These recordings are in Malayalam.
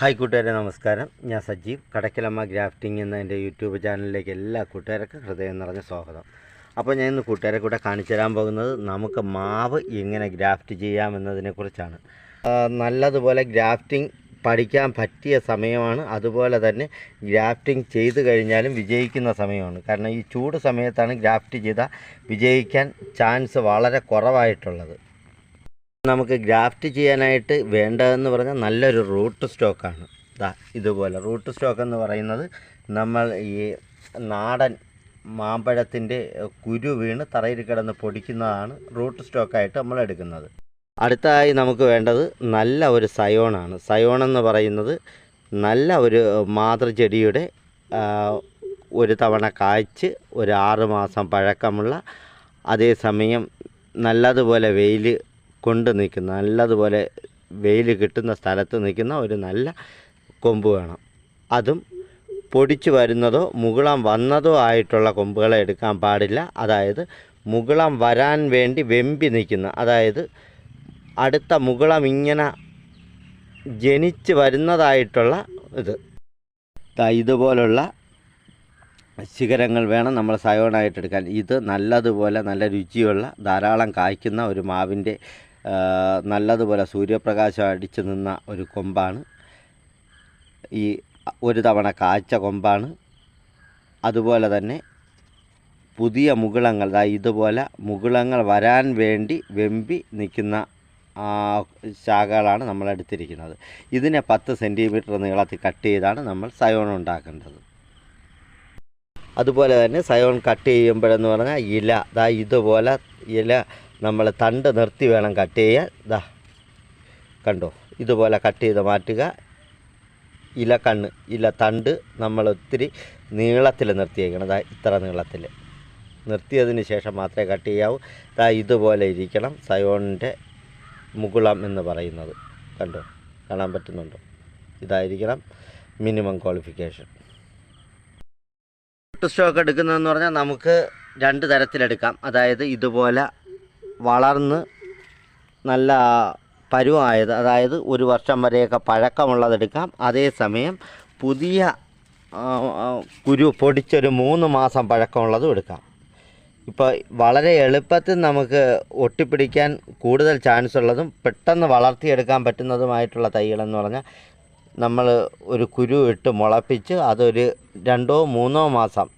ഹായ് കൂട്ടുകാരെ നമസ്കാരം. ഞാൻ സജീവ്. കടക്കലമ്മ ഗ്രാഫ്റ്റിംഗ് എന്ന എന്റെ യൂട്യൂബ് ചാനലിലേക്ക് എല്ലാ കൂട്ടുകാർക്കും ഹൃദയം നിറഞ്ഞ സ്വാഗതം. അപ്പോൾ ഞാൻ ഇന്ന് കൂട്ടുകാരെ കൂടെ കാണിച്ചു തരാൻ പോകുന്നത് നമുക്ക് മാവ് എങ്ങനെ ഗ്രാഫ്റ്റ് ചെയ്യാമെന്നതിനെക്കുറിച്ചാണ് നല്ലതുപോലെ ഗ്രാഫ്റ്റിംഗ് പഠിക്കാൻ പറ്റിയ സമയമാണ്. അതുപോലെ തന്നെ ഗ്രാഫ്റ്റിംഗ് ചെയ്ത് കഴിഞ്ഞാലും വിജയിക്കുന്ന സമയമാണ്. കാരണം ഈ ചൂട് സമയത്താണ് ഗ്രാഫ്റ്റ് ചെയ്താൽ വിജയിക്കാൻ ചാൻസ് വളരെ കുറവായിട്ടുള്ളത്. നമുക്ക് ഗ്രാഫ്റ്റ് ചെയ്യാനായിട്ട് വേണ്ടതെന്ന് പറഞ്ഞാൽ നല്ലൊരു റൂട്ട് സ്റ്റോക്കാണ്. ദാ ഇതുപോലെ റൂട്ട് സ്റ്റോക്ക് എന്ന് പറയുന്നത് നമ്മൾ ഈ നാടൻ മാമ്പഴത്തിന്റെ കുരു വീണ് തറയിൽ കിടന്ന് പൊടിക്കുന്നതാണ് റൂട്ട് സ്റ്റോക്കായിട്ട് നമ്മൾ എടുക്കുന്നത്. അടുത്തതായി നമുക്ക് വേണ്ടത് നല്ല ഒരു സയോണാണ്. സയോൺ എന്ന് പറയുന്നത് നല്ല ഒരു മാതൃചെടിയുടെ ഒരു തവണ കായ്ച്ച് ഒരു ആറ് മാസം പഴക്കമുള്ള അതേസമയം നല്ലതുപോലെ വെയിൽ കൊണ്ട് നിൽക്കുന്ന നല്ലതുപോലെ വെയിൽ കിട്ടുന്ന സ്ഥലത്ത് നിൽക്കുന്ന ഒരു നല്ല കൊമ്പ് വേണം. അതും പൊടിച്ചു വരുന്നതോ മുകുളം വന്നതോ ആയിട്ടുള്ള കൊമ്പുകളെ എടുക്കാൻ പാടില്ല. അതായത് മുകുളം വരാൻ വേണ്ടി വെമ്പി നിൽക്കുന്ന അതായത് അടുത്ത മുകുളം ഇങ്ങനെ ജനിച്ച് വരുന്നതായിട്ടുള്ള ഇത്. ഇതുപോലുള്ള ശിഖരങ്ങൾ വേണം നമ്മൾ സയോണായിട്ട് എടുക്കാൻ. ഇത് നല്ലതുപോലെ നല്ല രുചിയുള്ള ധാരാളം കായ്ക്കുന്ന ഒരു മാവിന്റെ നല്ലതുപോലെ സൂര്യപ്രകാശം അടിച്ചു നിന്ന ഒരു കൊമ്പാണ്. ഈ ഒരു തവണ കാച്ച കൊമ്പാണ്. അതുപോലെ തന്നെ പുതിയ മുകുളങ്ങൾ അതായത് ഇതുപോലെ മുകുളങ്ങൾ വരാൻ വേണ്ടി വെമ്പി നിൽക്കുന്ന ശാഖകളാണ് നമ്മൾ എടുത്തിരിക്കുന്നത്. ഇതിനെ പത്ത് സെന്റിമീറ്റർ നീളത്തിൽ കട്ട് ചെയ്താണ് നമ്മൾ സയോൺ ഉണ്ടാക്കേണ്ടത്. അതുപോലെ തന്നെ സയോൺ കട്ട് ചെയ്യുമ്പോഴെന്ന് പറഞ്ഞാൽ ഇല അതായത് ഇതുപോലെ ഇല നമ്മൾ തണ്ട് നിർത്തി വേണം കട്ട് ചെയ്യാൻ. ഇതാ കണ്ടോ? ഇതുപോലെ കട്ട് ചെയ്ത് മാറ്റുക. ഇല കണ്ണ് ഇല തണ്ട് നമ്മൾ ഒത്തിരി നീളത്തിൽ നിർത്തിയേക്കണം അതാ ഇത്ര നീളത്തിൽ. നിർത്തിയതിന് ശേഷം മാത്രമേ കട്ട് ചെയ്യാവൂ. ദാ ഇതുപോലെ ഇരിക്കണം. സയോണിന്റെ മുകുളം എന്ന് പറയുന്നത്. കണ്ടോ? കാണാൻ പറ്റുന്നുണ്ടോ? ഇതായിരിക്കണം മിനിമം ക്വാളിഫിക്കേഷൻ. ഷോക്ക് എടുക്കുന്നതെന്ന് പറഞ്ഞാൽ നമുക്ക് രണ്ട് തരത്തിലെടുക്കാം. അതായത് ഇതുപോലെ വളർന്ന് നല്ല പരുവായത് അതായത് ഒരു വർഷം വരെയൊക്കെ പഴക്കമുള്ളതെടുക്കാം. അതേസമയം പുതിയ കുരു പൊടിച്ചൊരു മൂന്ന് മാസം പഴക്കമുള്ളതും എടുക്കാം. ഇപ്പോൾ വളരെ എളുപ്പത്തിൽ നമുക്ക് ഒട്ടിപ്പിടിക്കാൻ കൂടുതൽ ചാൻസ് ഉള്ളതും പെട്ടെന്ന് വളർത്തിയെടുക്കാൻ പറ്റുന്നതുമായിട്ടുള്ള തൈകളെന്ന് പറഞ്ഞാൽ നമ്മൾ ഒരു കുരു ഇട്ട് മുളപ്പിച്ച് അതൊരു രണ്ടോ മൂന്നോ മാസം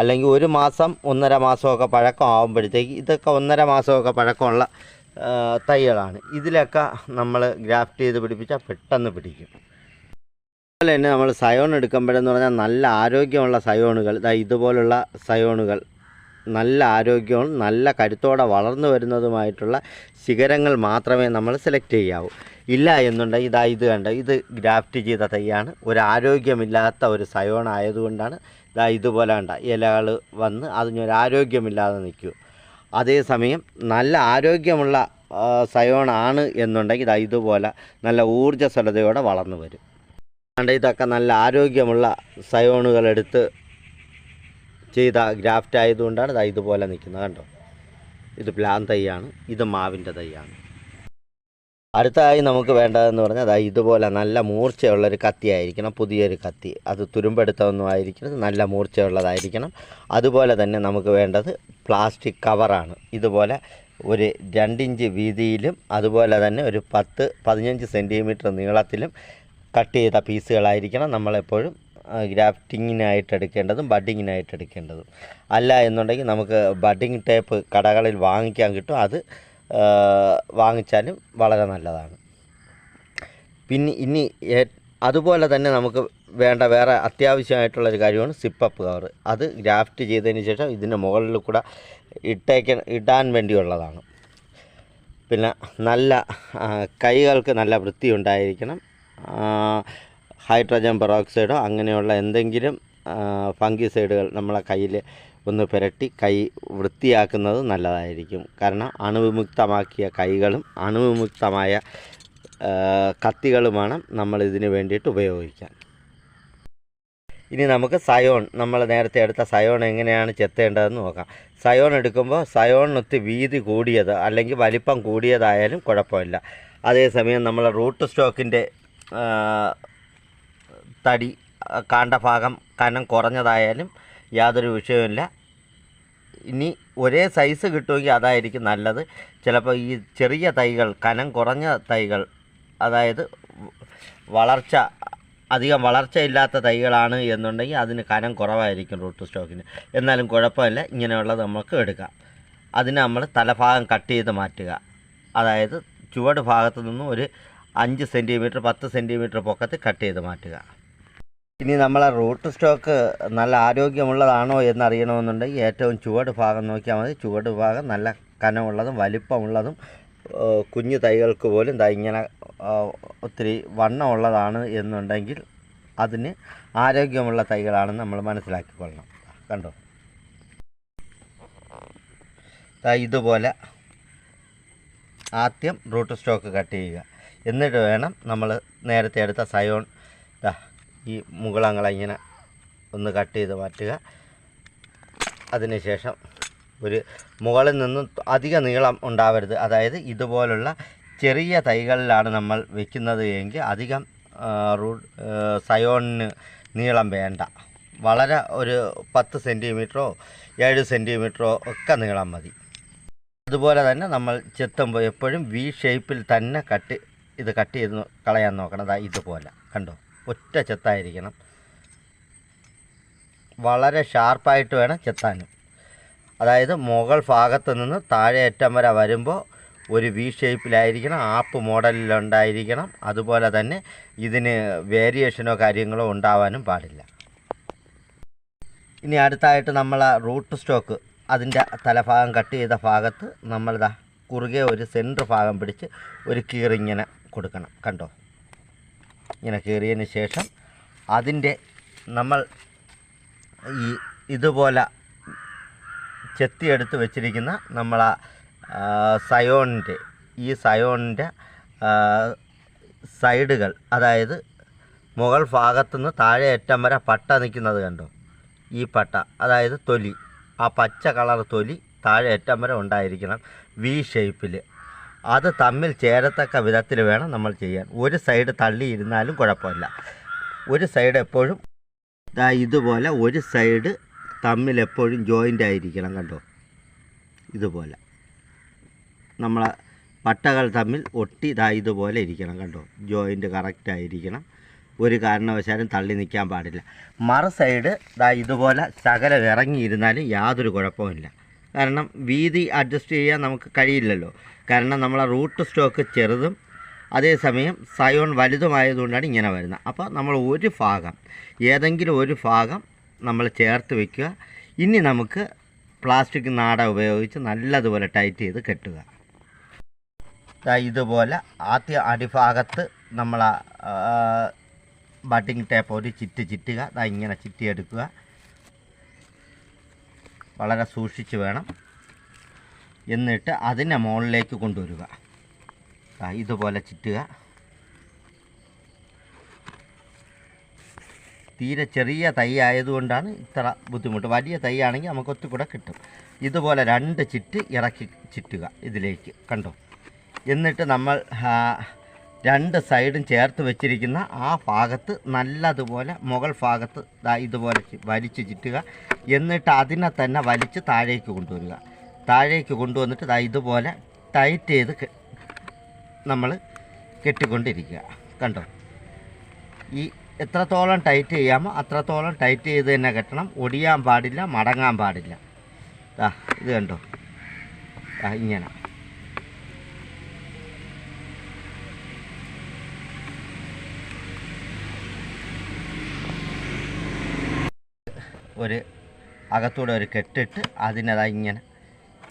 അല്ലെങ്കിൽ ഒരു മാസം ഒന്നര മാസമൊക്കെ പഴക്കം ആകുമ്പോഴത്തേക്ക് ഇതൊക്കെ ഒന്നര മാസമൊക്കെ പഴക്കമുള്ള തൈകളാണ്. ഇതിലൊക്കെ നമ്മൾ ഗ്രാഫ്റ്റ് ചെയ്ത് പിടിപ്പിച്ചാൽ പെട്ടെന്ന് പിടിക്കും. അതുപോലെ തന്നെ നമ്മൾ സയോൺ എടുക്കുമ്പോഴെന്ന് പറഞ്ഞാൽ നല്ല ആരോഗ്യമുള്ള സയോണുകൾ ഇതുപോലുള്ള സയോണുകൾ. നല്ല ആരോഗ്യവും നല്ല കരുത്തോടെ വളർന്നു വരുന്നതുമായിട്ടുള്ള ശിഖരങ്ങൾ മാത്രമേ നമ്മൾ സെലക്ട് ചെയ്യാവൂ. ഇല്ല എന്നുണ്ടെങ്കിൽ ഇതാ ഇത് കണ്ട ഇത് ഗ്രാഫ്റ്റ് ചെയ്ത തൈയാണ്. ഒരു ആരോഗ്യമില്ലാത്ത ഒരു സയോൺ ആയതുകൊണ്ടാണ് ഇതാ ഇതുപോലെ കണ്ട ഇലകൾ വന്ന് അതിനൊരു ആരോഗ്യമില്ലാതെ നിൽക്കും. അതേസമയം നല്ല ആരോഗ്യമുള്ള സയോണാണ് എന്നുണ്ടെങ്കിൽ ഇതാ ഇതുപോലെ നല്ല ഊർജസ്വലതയോടെ വളർന്നു വരും. അതുകൊണ്ട് ഇതൊക്കെ നല്ല ആരോഗ്യമുള്ള സയോണുകളെടുത്ത് ചെയ്ത ഗ്രാഫ്റ്റ് ആയതുകൊണ്ടാണ് ഇതാ ഇതുപോലെ നിൽക്കുന്നത് കണ്ടോ? ഇത് പ്ലാൻ തൈയാണ് ഇത് മാവിന്റെ തൈയാണ്. അടുത്തതായി നമുക്ക് വേണ്ടതെന്ന് പറഞ്ഞാൽ അതാ ഇതുപോലെ നല്ല മൂർച്ചയുള്ളൊരു കത്തി ആയിരിക്കണം പുതിയൊരു കത്തി. അത് തുരുമ്പെടുത്തൊന്നും ആയിരിക്കണം നല്ല മൂർച്ചയുള്ളതായിരിക്കണം. അതുപോലെ തന്നെ നമുക്ക് വേണ്ടത് പ്ലാസ്റ്റിക് കവറാണ്. ഇതുപോലെ ഒരു രണ്ടിഞ്ച് വീതിയിലും അതുപോലെ തന്നെ ഒരു പത്ത് പതിനഞ്ച് സെന്റിമീറ്റർ നീളത്തിലും കട്ട് ചെയ്ത പീസുകളായിരിക്കണം നമ്മളെപ്പോഴും ഗ്രാഫ്റ്റിങ്ങിനായിട്ട് എടുക്കേണ്ടതും ബഡിങ്ങിനായിട്ട് എടുക്കേണ്ടതും. അല്ല എന്നുണ്ടെങ്കിൽ നമുക്ക് ബഡിങ് ടേപ്പ് കടകളിൽ വാങ്ങിക്കാൻ കിട്ടും. അത് വാങ്ങിച്ചാലും വളരെ നല്ലതാണ്. പിന്നെ ഇനി അതുപോലെ തന്നെ നമുക്ക് വേണ്ട വേറെ അത്യാവശ്യമായിട്ടുള്ളൊരു കാര്യമാണ് സിപ്പപ്പ് കവർ അത് ഗ്രാഫ്റ്റ് ചെയ്തതിന് ശേഷം ഇതിന്റെ മുകളിൽ കൂടെ ഇട്ടേക്ക ഇടാൻ വേണ്ടിയുള്ളതാണ്. പിന്നെ നല്ല കൈകൾക്ക് നല്ല വൃത്തി ഉണ്ടായിരിക്കണം ഹൈഡ്രജൻ പെറോക്സൈഡോ അങ്ങനെയുള്ള എന്തെങ്കിലും ഫംഗിസൈഡുകൾ നമ്മളെ കയ്യിൽ ഒന്ന് പുരട്ടി കൈ വൃത്തിയാക്കുന്നത് നല്ലതായിരിക്കും. കാരണം അണുവിമുക്തമാക്കിയ കൈകളും അണുവിമുക്തമായ കത്തികളുമാണ് നമ്മൾ ഇതിന് വേണ്ടിയിട്ട് ഉപയോഗിക്കാൻ. ഇനി നമുക്ക് സയോൺ നമ്മൾ നേരത്തെ എടുത്ത സയോൺ എങ്ങനെയാണ് ചെത്തേണ്ടതെന്ന് നോക്കാം. സയോൺ എടുക്കുമ്പോൾ സയോണിനൊത്ത് വീതി കൂടിയത് അല്ലെങ്കിൽ വലിപ്പം കൂടിയതായാലും കുഴപ്പമില്ല. അതേസമയം നമ്മൾ റൂട്ട് സ്റ്റോക്കിന്റെ തടി കാണ്ട ഭാഗം കനം കുറഞ്ഞതായാലും യാതൊരു വിഷയവുമില്ല. ഇനി ഒരേ സൈസ് കിട്ടുമെങ്കിൽ അതായിരിക്കും നല്ലത്. ചിലപ്പോൾ ഈ ചെറിയ തൈകൾ കനം കുറഞ്ഞ തൈകൾ അതായത് വളർച്ച അധികം വളർച്ചയില്ലാത്ത തൈകളാണ് എന്നുണ്ടെങ്കിൽ അതിന് കനം കുറവായിരിക്കും റൂട്ട് സ്റ്റോക്കിന് എന്നാലും കുഴപ്പമില്ല ഇങ്ങനെയുള്ളത് നമുക്ക് എടുക്കാം. അതിന് നമ്മൾ തലഭാഗം കട്ട് ചെയ്ത് മാറ്റുക. അതായത് ചുവട് ഭാഗത്തു നിന്നും ഒരു അഞ്ച് സെന്റിമീറ്റർ പത്ത് സെന്റിമീറ്റർ പൊക്കത്ത് കട്ട് ചെയ്ത് മാറ്റുക. ഇനി നമ്മളെ റൂട്ട് സ്റ്റോക്ക് നല്ല ആരോഗ്യമുള്ളതാണോ എന്നറിയണമെന്നുണ്ടെങ്കിൽ ഏറ്റവും ചുവട് ഭാഗം നോക്കിയാൽ മതി. ചുവട് ഭാഗം നല്ല കനമുള്ളതും വലിപ്പമുള്ളതും കുഞ്ഞു തൈകൾക്ക് പോലും ദാ ഇങ്ങനെ ഒത്തിരി വണ്ണമുള്ളതാണ് എന്നുണ്ടെങ്കിൽ അതിന് ആരോഗ്യമുള്ള തൈകളാണെന്ന് നമ്മൾ മനസ്സിലാക്കിക്കൊള്ളണം. കണ്ടോ? ഇതുപോലെ ആദ്യം റൂട്ട് സ്റ്റോക്ക് കട്ട് ചെയ്യുക. എന്നിട്ട് വേണം നമ്മൾ നേരത്തെ എടുത്ത സയോൺ ഈ മുകളങ്ങളെ ഇങ്ങനെ ഒന്ന് കട്ട് ചെയ്ത് മാറ്റുക. അതിനുശേഷം ഒരു മുകളിൽ നിന്നും അധിക നീളം ഉണ്ടാവരുത്. അതായത് ഇതുപോലുള്ള ചെറിയ തൈകളിലാണ് നമ്മൾ വെക്കുന്നത് എങ്കിൽ അധികം റൂ സയോണിന് നീളം വേണ്ട. വളരെ ഒരു പത്ത് സെന്റിമീറ്ററോ ഏഴ് സെന്റിമീറ്ററോ ഒക്കെ നീളം മതി. അതുപോലെ തന്നെ നമ്മൾ ചെത്തുമ്പോൾ എപ്പോഴും വി ഷേപ്പിൽ തന്നെ കട്ട് ഇത് കട്ട് ചെയ്ത് കളയാൻ നോക്കണം. ഇതുപോലെ. കണ്ടോ? ഒറ്റ ചെത്തായിരിക്കണം. വളരെ ഷാർപ്പായിട്ട് വേണം ചെത്താനും അതായത് മുകൾ ഭാഗത്ത് നിന്ന് താഴെ അറ്റം വരെ വരുമ്പോൾ ഒരു വി ഷേപ്പിലായിരിക്കണം ആപ്പ് മോഡലിലുണ്ടായിരിക്കണം. അതുപോലെ തന്നെ ഇതിന് വേരിയേഷനോ കാര്യങ്ങളോ ഉണ്ടാവാനും പാടില്ല. ഇനി അടുത്തായിട്ട് നമ്മൾ റൂട്ട് സ്റ്റോക്ക് അതിന്റെ തലഭാഗം കട്ട് ചെയ്ത ഭാഗത്ത് നമ്മളിതാ കുറുകെ ഒരു സെന്റർ ഭാഗം പിടിച്ച് ഒരു കീറിങ്ങനെ കൊടുക്കണം. കണ്ടോ? ഇങ്ങനെ കീറിയതിന് ശേഷം അതിന്റെ നമ്മൾ ഈ ഇതുപോലെ ചെത്തിയെടുത്ത് വെച്ചിരിക്കുന്ന നമ്മളെ സയോണിന്റെ ഈ സയോണിന്റെ സൈഡുകൾ അതായത് മുകൾ ഭാഗത്തുനിന്ന് താഴെ അറ്റം വരെ പട്ട നിൽക്കുന്നത് കണ്ടോ? ഈ പട്ട അതായത് തൊലി. ആ പച്ച കളർ തൊലി താഴെ അറ്റം വരെ ഉണ്ടായിരിക്കണം വി ഷേപ്പിൽ അത് തമ്മിൽ ചേരത്തക്ക വിധത്തിൽ വേണം നമ്മൾ ചെയ്യാൻ. ഒരു സൈഡ് തള്ളിയിരുന്നാലും കുഴപ്പമില്ല. ഒരു സൈഡ് എപ്പോഴും ദാ ഇതുപോലെ ഒരു സൈഡ് തമ്മിൽ എപ്പോഴും ജോയിന്റ് ആയിരിക്കണം കണ്ടോ? ഇതുപോലെ. നമ്മളെ പട്ടകൾ തമ്മിൽ ഒട്ടി ഇതാ ഇതുപോലെ ഇരിക്കണം കണ്ടോ? ജോയിന്റ് കറക്റ്റ് ആയിരിക്കണം. ഒരു കാരണവശാലും തള്ളി നിൽക്കാൻ പാടില്ല. മറു സൈഡ് ഇതാ ഇതുപോലെ ശകലം ഇറങ്ങിയിരുന്നാലും യാതൊരു കുഴപ്പമില്ല കാരണം വീതി അഡ്ജസ്റ്റ് ചെയ്യാൻ നമുക്ക് കഴിയില്ലല്ലോ. കാരണം നമ്മളെ റൂട്ട് സ്റ്റോക്ക് ചെറുതും അതേസമയം സയോൺ വലുതുമായതുകൊണ്ടാണ് ഇങ്ങനെ വരുന്നത്. അപ്പോൾ നമ്മൾ ഒരു ഭാഗം ഏതെങ്കിലും ഒരു ഭാഗം നമ്മൾ ചേർത്ത് വയ്ക്കുക ഇനി നമുക്ക് പ്ലാസ്റ്റിക് നാട ഉപയോഗിച്ച് നല്ലതുപോലെ ടൈറ്റ് ചെയ്ത് കെട്ടുക. ഇതുപോലെ ആദ്യ അടിഭാഗത്ത് നമ്മൾ ബട്ടിങ് ടേപ്പ് ഒരു ചിറ്റ് ചിറ്റുക. ഇങ്ങനെ ചിറ്റിയെടുക്കുക. വളരെ സൂക്ഷിച്ച് വേണം. എന്നിട്ട് അതിനെ മുകളിലേക്ക് കൊണ്ടുവരിക. ഇതുപോലെ ചിറ്റുക. തീരെ ചെറിയ തൈ ആയതുകൊണ്ടാണ് ഇത്ര ബുദ്ധിമുട്ട്. വലിയ തൈ ആണെങ്കിൽ നമുക്ക് ഒത്തുകൂടെ കിട്ടും. ഇതുപോലെ രണ്ട് ചിറ്റ് ഇറക്കി ചിറ്റുക ഇതിലേക്ക്. കണ്ടോ? എന്നിട്ട് നമ്മൾ രണ്ട് സൈഡും ചേർത്ത് വെച്ചിരിക്കുന്ന ആ ഭാഗത്ത് നല്ലതുപോലെ മുകൾ ഭാഗത്ത് ഇതുപോലെ വലിച്ചു ചുറ്റുക. എന്നിട്ട് അതിനെ തന്നെ വലിച്ച് താഴേക്ക് കൊണ്ടുവരിക. താഴേക്ക് കൊണ്ടുവന്നിട്ട് ഇതുപോലെ ടൈറ്റ് ചെയ്ത് നമ്മൾ കെട്ടിക്കൊണ്ടിരിക്കുക. കണ്ടോ? ഈ എത്രത്തോളം ടൈറ്റ് ചെയ്യാമോ അത്രത്തോളം ടൈറ്റ് ചെയ്ത് തന്നെ കെട്ടണം. ഒടിയാൻ പാടില്ല മടങ്ങാൻ പാടില്ല. ഇത് കണ്ടോ? ഇങ്ങനെ. ഒരു അകത്തൂടെ ഒരു കെട്ടിട്ട് അതിനതാ ഇങ്ങനെ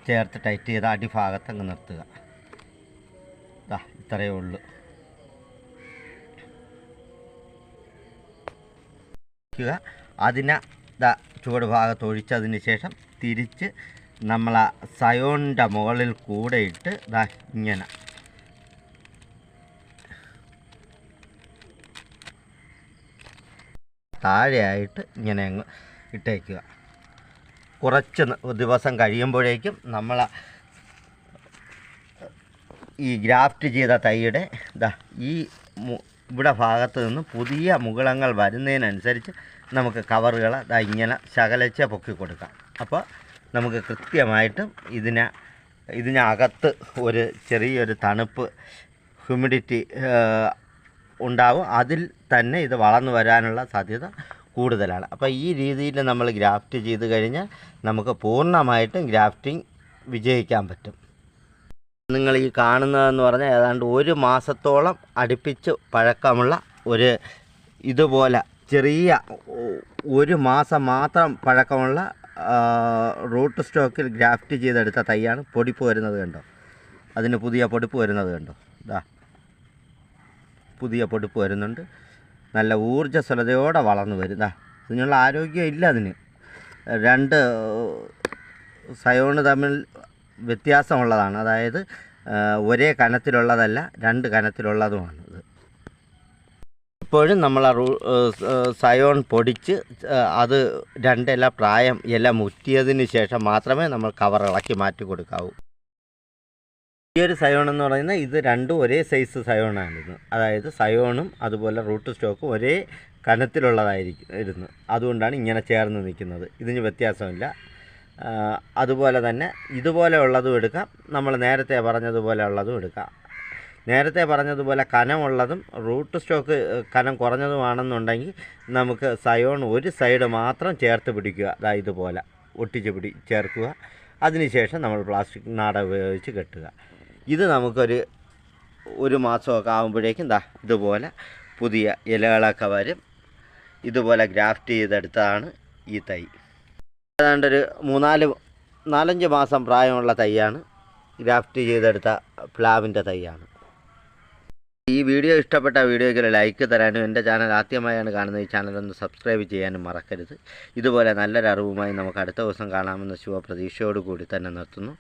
ചേർത്ത് ടൈറ്റ് ചെയ്ത് അടിഭാഗത്ത് അങ്ങ് നിർത്തുക. ഇതാ ഇത്രയേ ഉള്ളൂ. അതിനെ ദാ ചുവട് ഭാഗത്ത് ഒഴിച്ചതിന് ശേഷം തിരിച്ച് നമ്മളെ സയോണിന്റെ മുകളിൽ കൂടെ ഇട്ട് ഇതാ ഇങ്ങനെ. താഴെയായിട്ട് ഇങ്ങനെ അങ്ങ് ഇട്ടേക്കുക. കുറച്ച് ദിവസം കഴിയുമ്പോഴേക്കും നമ്മൾ ഈ ഗ്രാഫ്റ്റ് ചെയ്ത തൈയുടെ ഈ ഇവിടെ ഭാഗത്ത് നിന്ന് പുതിയ മുകുളങ്ങൾ വരുന്നതിനനുസരിച്ച് നമുക്ക് കവറുകൾ ദാ ഇങ്ങനെ ശകലച്ച പൊക്കി കൊടുക്കാം. അപ്പോൾ നമുക്ക് കൃത്യമായിട്ടും ഇതിനെ ഇതിനകത്ത് ഒരു ചെറിയൊരു തണുപ്പ് ഹ്യൂമിഡിറ്റി ഉണ്ടാവും. അതിൽ തന്നെ ഇത് വളർന്നു വരാനുള്ള സാധ്യത കൂടുതലാണ്. അപ്പോൾ ഈ രീതിയിൽ നമ്മൾ ഗ്രാഫ്റ്റ് ചെയ്ത് കഴിഞ്ഞാൽ നമുക്ക് പൂർണമായിട്ടും ഗ്രാഫ്റ്റിംഗ് വിജയിക്കാൻ പറ്റും. നിങ്ങൾ ഈ കാണുന്നതെന്ന് പറഞ്ഞാൽ ഏതാണ്ട് ഒരു മാസത്തോളം അടുപ്പിച്ച് പഴക്കമുള്ള ഒരു ഇതുപോലെ ചെറിയ ഒരു മാസം മാത്രം പഴക്കമുള്ള റൂട്ട് സ്റ്റോക്കിൽ ഗ്രാഫ്റ്റ് ചെയ്തെടുത്ത തൈയാണ് പൊടിപ്പ് വരുന്നത് കണ്ടോ? അതിന് പുതിയ പൊടിപ്പ് വരുന്നത് കണ്ടോ? ഇതാ പുതിയ പൊടിപ്പ് വരുന്നുണ്ട്. നല്ല ഊർജസ്വലതയോടെ വളർന്നു വരും ദാ ഇതിനുള്ള ആരോഗ്യം ഇല്ല അതിന്. രണ്ട് സയോണ് തമ്മിൽ വ്യത്യാസമുള്ളതാണ്. അതായത് ഒരേ കനത്തിലുള്ളതല്ല രണ്ട് കനത്തിലുള്ളതുമാണ് ഇത്. ഇപ്പോഴും നമ്മൾ ആ റൂ സയോൺ പൊടിച്ച് അത് രണ്ടില പ്രായം ഇല മുറ്റിയതിന് ശേഷം മാത്രമേ നമ്മൾ കവർ ഇളക്കി മാറ്റി കൊടുക്കാവൂ. ഈ ഒരു സയോൺ എന്ന് പറയുന്നത് ഇത് രണ്ടും ഒരേ സൈസ് സയോണായിരുന്നു. അതായത് സയോണും അതുപോലെ റൂട്ട് സ്റ്റോക്കും ഒരേ കനത്തിലുള്ളതായിരിക്കും ഇരുന്നു അതുകൊണ്ടാണ് ഇങ്ങനെ ചേർന്ന് നിൽക്കുന്നത്. ഇതിന് വ്യത്യാസമില്ല. അതുപോലെ തന്നെ ഇതുപോലെ ഉള്ളതും എടുക്കാം. നമ്മൾ നേരത്തെ പറഞ്ഞതുപോലെ ഉള്ളതും എടുക്കാം. നേരത്തെ പറഞ്ഞതുപോലെ കനമുള്ളതും റൂട്ട് സ്റ്റോക്ക് കനം കുറഞ്ഞതുമാണെന്നുണ്ടെങ്കിൽ നമുക്ക് സയോൺ ഒരു സൈഡ് മാത്രം ചേർത്ത് പിടിക്കുക. അതാ ഇതുപോലെ. ഒട്ടിച്ച് പിടി ചേർക്കുക. അതിനുശേഷം നമ്മൾ പ്ലാസ്റ്റിക് നാട ഉപയോഗിച്ച് കെട്ടുക. ഇത് നമുക്കൊരു ഒരു മാസമൊക്കെ ആകുമ്പോഴേക്കും ദാ ഇതുപോലെ പുതിയ ഇലകളൊക്കെ വരും. ഇതുപോലെ ഗ്രാഫ്റ്റ് ചെയ്തെടുത്തതാണ് ഈ തൈ. ഏതാണ്ട് ഒരു മൂന്നാൽ നാലഞ്ച് മാസം പ്രായമുള്ള തൈയാണ് ഗ്രാഫ്റ്റ് ചെയ്തെടുത്ത പ്ലാവിന്റെ തൈയാണ്. ഈ വീഡിയോ ഇഷ്ടപ്പെട്ട വീഡിയോയ്ക്ക് ഒരു ലൈക്ക് തരാനും എന്റെ ചാനൽ ആദ്യമായാണ് കാണുന്നത് ഈ ചാനലൊന്ന് സബ്സ്ക്രൈബ് ചെയ്യാനും മറക്കരുത്. ഇതുപോലെ നല്ലൊരു അറിവുമായി നമുക്ക് അടുത്ത ദിവസം കാണാമെന്ന ശുഭപ്രതീക്ഷയോട് കൂടി തന്നെ നിർത്തുന്നു.